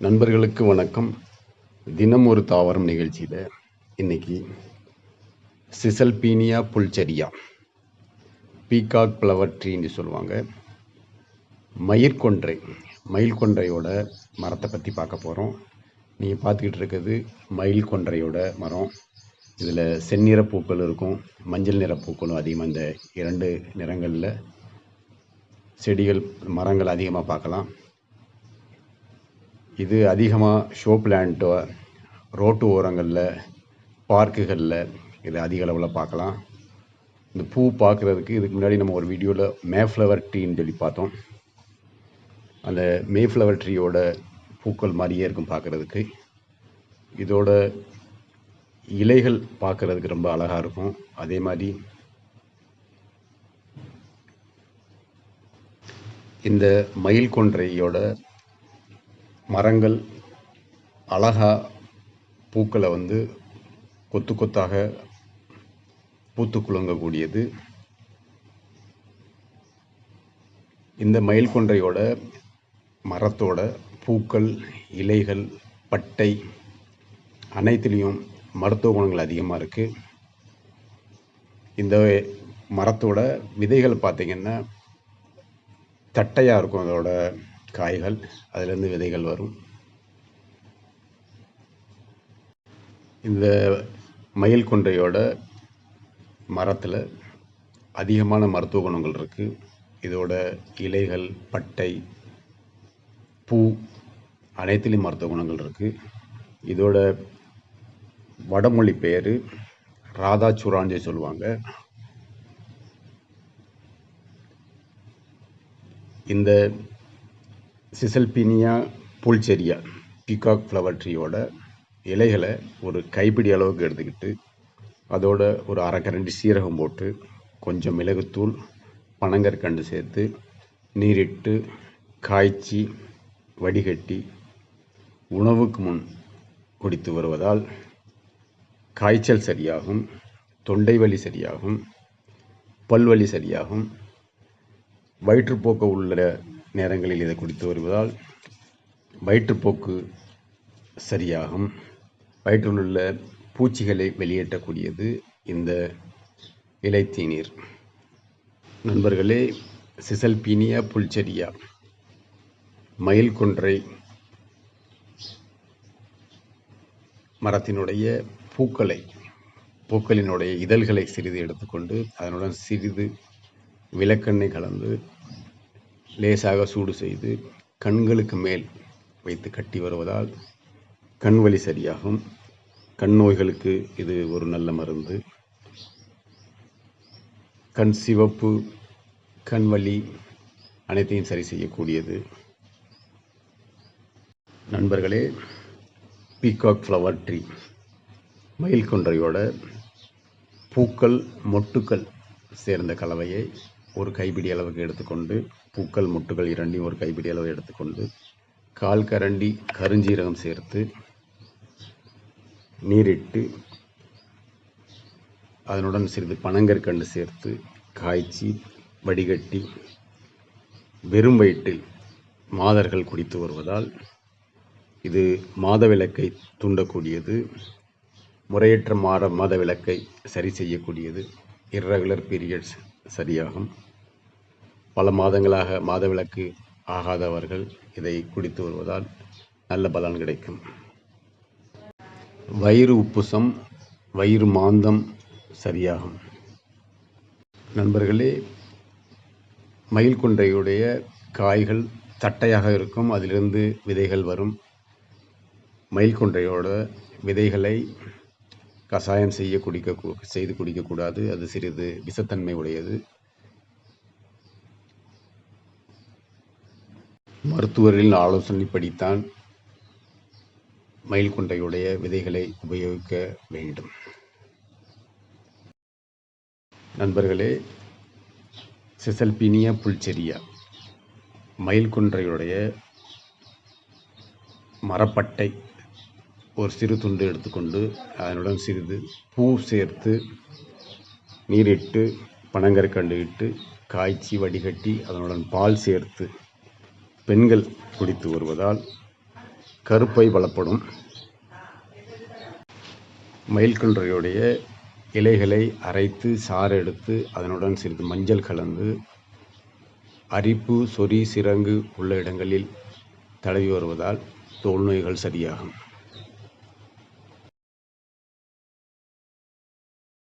நண்பர்களுக்கு வணக்கம். தினம் ஒரு தாவரம் நிகழ்ச்சியில் இன்னைக்கு சிசல்பீனியா புல்ச்செரியா பீகாக் ஃப்ளவர் ட்ரீன்னு சொல்லுவாங்க. மயிர்கொன்றை மயில்கொன்றையோட மரத்தை பற்றி பார்க்க போகிறோம் நீங்கள் பார்த்துக்கிட்டு இருக்கிறது மயில் கொன்றையோட மரம். இதில் செந்நிற பூக்கள் இருக்கும் மஞ்சள் நிற பூக்களும் அதிகமாக இந்த இரண்டு நிறங்களில் செடிகள் மரங்கள் அதிகமாக பார்க்கலாம். இது அதிகமாக ஷோ பிளான்ட்டோ ரோட்டு ஓரங்களில் பார்க்குகளில் இது அதிக அளவில் பார்க்கலாம். இந்த பூ பார்க்குறதுக்கு இதுக்கு முன்னாடி நம்ம ஒரு வீடியோவில் மேஃப்ளவர் ட்ரீன்னு சொல்லி பார்த்தோம். அந்த மேஃப்ளவர் ட்ரீயோட பூக்கள் மாதிரியே இருக்கும் பார்க்குறதுக்கு. இதோட இலைகள் பார்க்குறதுக்கு ரொம்ப அழகாக இருக்கும். அதே மாதிரி இந்த மயில் கொன்றையோட மரங்கள் அழகாக பூக்களை வந்து கொத்து கொத்தாக பூத்து குலுங்கக்கூடியது. இந்த மயில் கொன்றையோட மரத்தோட பூக்கள் இலைகள் பட்டை அனைத்துலேயும் மருத்துவ குணங்கள் அதிகமாக இருக்குது இந்த மரத்தோட விதைகள் பார்த்திங்கன்னா தட்டையாக இருக்கும் அதோட காய்கள் அதுலேருந்து விதைகள் வரும். இந்த மயில் கொண்டையோட மரத்தில் அதிகமான மருத்துவ குணங்கள் இருக்குது இதோட இலைகள் பட்டை பூ அனைத்துலேயும் மருத்துவ குணங்கள் இருக்குது இதோட வடமொழி பெயர் ராதா சுராஞ்சு சொல்லுவாங்க. இந்த சிசல்பீனியா புல்செரியா பீகாக் ஃப்ளவர் ட்ரீயோட இலைகளை ஒரு கைப்பிடி அளவுக்கு எடுத்துக்கிட்டு அதோட ஒரு அரைக்கரண்டி சீரகம் போட்டு கொஞ்சம் மிளகுத்தூள் பனங்கற்கண்டு சேர்த்து நீரிட்டு காய்ச்சி வடிகட்டி உணவுக்கு முன் குடித்து வருவதால் காய்ச்சல் சரியாகும் தொண்டை வலி சரியாகும் பல்வலி சரியாகும் வயிற்றுப்போக்கு உள்ள நேரங்களில் இதை குடித்து வருவதால் வயிற்றுப்போக்கு சரியாகும். வயிற்றில் உள்ள பூச்சிகளை வெளியேற்றக்கூடியது இந்த இலைத்தீநீர். நண்பர்களே சிசல்பீனியா புல்ச்செரியா மயில் கொன்றை மரத்தினுடைய பூக்களை பூக்களினுடைய இதழ்களை சிறிது எடுத்துக்கொண்டு அதனுடன் சிறிது விளக்கெண்ணெய் கலந்து லேசாக சூடு செய்து கண்களுக்கு மேல் வைத்து கட்டி வருவதால் கண் வலி சரியாகும். கண் நோய்களுக்கு இது ஒரு நல்ல மருந்து. கண் சிவப்பு கண் வலி அனைத்தையும் சரி செய்யக்கூடியது. நண்பர்களே பீகாக் ஃப்ளவர் ட்ரீ மயில் கொன்றையோட பூக்கள் மொட்டுக்கள் சேர்ந்த கலவையை ஒரு கைப்பிடி அளவுக்கு எடுத்துக்கொண்டு பூக்கள் முட்டுகள் இரண்டையும் ஒரு கைப்பிடி அளவு எடுத்துக்கொண்டு கால் கரண்டி கருஞ்சீரகம் சேர்த்து நீரிட்டு அதனுடன் சிறிது பனங்கற்கண்டு சேர்த்து காய்ச்சி வடிகட்டி வெறும் வயிற்றில் மாதர்கள் குடித்து வருவதால் இது மாதவிலக்கை தூண்டக்கூடியது. முறையற்ற மாத மாதவிலக்கை சரி செய்யக்கூடியது. இர்ரெகுலர் பீரியட்ஸ் சரியாகும். பல மாதங்களாக மாதவிலக்கு ஆகாதவர்கள் இதை குடித்து வருவதால் நல்ல பலன் கிடைக்கும். வயிறு உப்புசம் வயிறு மாந்தம் சரியாகும். நண்பர்களே மயில் கொண்டையுடைய காய்கள் தட்டையாக இருக்கும் அதிலிருந்து விதைகள் வரும். மயில் கொன்றையோட விதைகளை கஷாயம் செய்ய குடிக்க செய்து குடிக்கக்கூடாது. அது சிறிது விஷத்தன்மை உடையது. மருத்துவர்களின் ஆலோசனைப்படித்தான் மயில் கொண்டையுடைய விதைகளை உபயோகிக்க வேண்டும். நண்பர்களே சிசல்பினியா புல்செரியா மயில் கொன்றையுடைய மரப்பட்டை ஒரு சிறு துண்டு எடுத்துக்கொண்டு அதனுடன் சிறிது பூ சேர்த்து நீரிட்டு பனங்கற்கண்டு இட்டு காய்ச்சி வடிகட்டி அதனுடன் பால் சேர்த்து பெண்கள் குடித்து வருவதால் கருப்பை பலப்படும் மயில்கன்றையுடைய இலைகளை அரைத்து சாறு எடுத்து அதனுடன் சிறிது மஞ்சள் கலந்து அரிப்பு சொறி சிறங்கு உள்ள இடங்களில் தடவி வருவதால் தோல் நோய்கள் சரியாகும்.